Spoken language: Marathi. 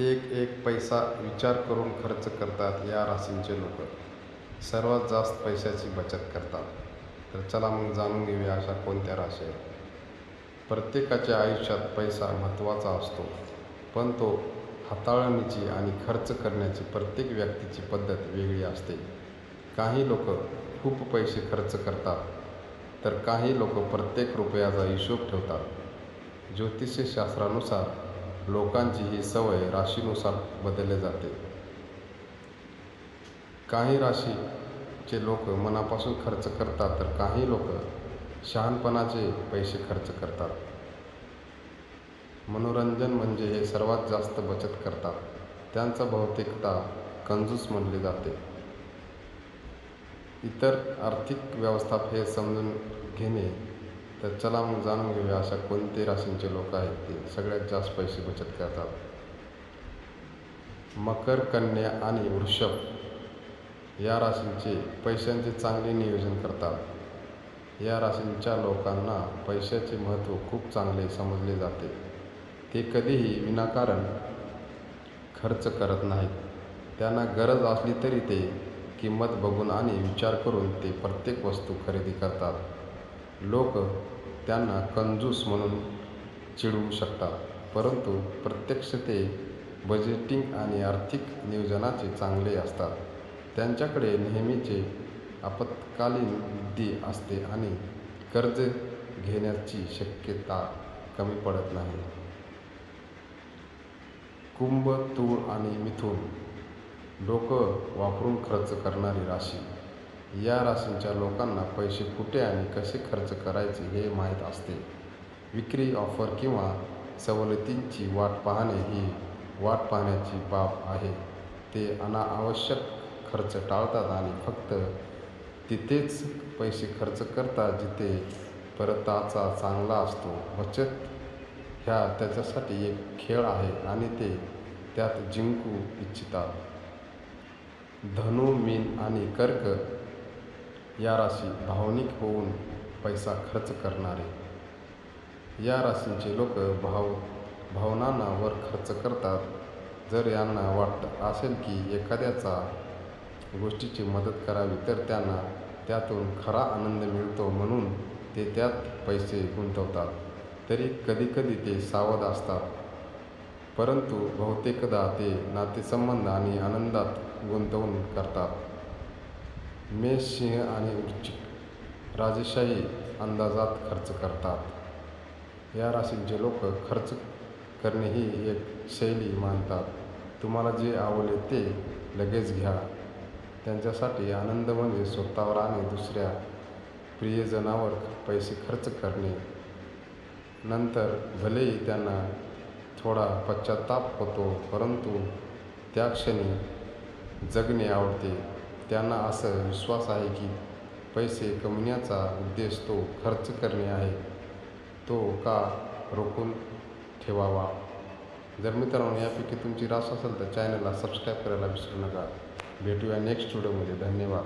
एक एक पैसा विचार करून खर्च करतात या राशींचे लोक. सर्वात जास्त पैशाची बचत करतात. तर चला मग जाणून घेऊया अशा कोणत्या राशी आहेत. प्रत्येकाच्या आयुष्यात पैसा महत्त्वाचा असतो पण तो हाताळणीची आणि खर्च करण्याची प्रत्येक व्यक्तीची पद्धत वेगळी असते. काही लोक खूप पैसे खर्च करतात तर काही लोक प्रत्येक रुपयाचा हिशोब ठेवतात. ज्योतिषशास्त्रानुसार लोकांची ही सवय राशीनुसार बदलली जाते. काही राशीचे लोक मनापासून खर्च करतात तर काही लोक शहाणपणाचे पैसे खर्च करतात. मनोरंजन म्हणजे हे सर्वात जास्त बचत करतात. त्यांचा बहुतेकता कंजूस म्हणले जाते. इतर आर्थिक व्यवस्थाप हे समजून घेणे तर चला मग जाणून घेऊया अशा कोणते राशींचे लोक आहेत ते. सगळ्यात जास्त पैसे बचत करतात. मकर कन्या आणि वृषभ या राशींचे पैशांचे चांगले नियोजन करतात. या राशींच्या लोकांना पैशाचे महत्त्व खूप चांगले समजले जाते. ते कधीही विनाकारण खर्च करत नाहीत. त्यांना गरज असली तरी ते किंमत बघून आणि विचार करून ते प्रत्येक वस्तू खरेदी करतात. लोक त्यांना कंजूस म्हणून चिडवू शकतात. परंतु प्रत्यक्ष ते बजेटिंग आणि आर्थिक नियोजनाचे चांगले असतात. त्यांच्याकडे नेहमीचे आपत्कालीन निधी असते आणि कर्ज घेण्याची शक्यता कमी पडत नाही. कुंभ तूळ आणि मिथून डोकं वापरून खर्च करणारी राशी या राशींच्या लोकांना पैसे कुठे आणि कसे खर्च करायचे हे माहीत असते. विक्री ऑफर किंवा सवलतींची वाट पाहणे ही वाट पाहण्याची बाब आहे. ते अनावश्यक खर्च टाळतात आणि फक्त तिथेच पैसे खर्च करतात जिथे परताचा चांगला असतो. बचत ह्या त्याच्यासाठी एक खेळ आहे आणि ते त्यात जिंकू इच्छितात. धनु मीन आणि कर्क या राशी भावनिक होऊन पैसा खर्च करणारे. या राशींचे लोक भाव भावनांवर खर्च करतात. जर यांना वाटत असेल की एखाद्याचा गोष्टीची मदत करावी तर त्यांना त्यातून खरा आनंद मिळतो म्हणून ते त्यात पैसे गुंतवतात. तरी कधीकधी ते सावध असतात. परंतु बहुतेकदा ते नातेसंबंध आणि आनंदात गुंतवून करतात. मेष सिंह आणि वृश्चिक राजेशाही अंदाजात खर्च करतात. या राशींचे लोक खर्च करणे ही एक शैली मानतात. तुम्हाला जे आवडले ते लगेच घ्या. त्यांच्यासाठी आनंद म्हणजे स्वतःवर आणि दुसऱ्या प्रियजनावर पैसे खर्च करणे. नंतर भलेही त्यांना थोडा पश्चाताप होतो परंतु त्या क्षणी जगणे आवडते. त्यांना असं विश्वास आहे की पैसे कमवण्याचा उद्देश तो खर्च करणे आहे तो का रोखून ठेवावा? जर मित्रांनो यापैकी तुमची रास असेल तर चॅनलला सबस्क्राईब करायला विसरू नका. भेटूया नेक्स्ट व्हिडिओमध्ये धन्यवाद.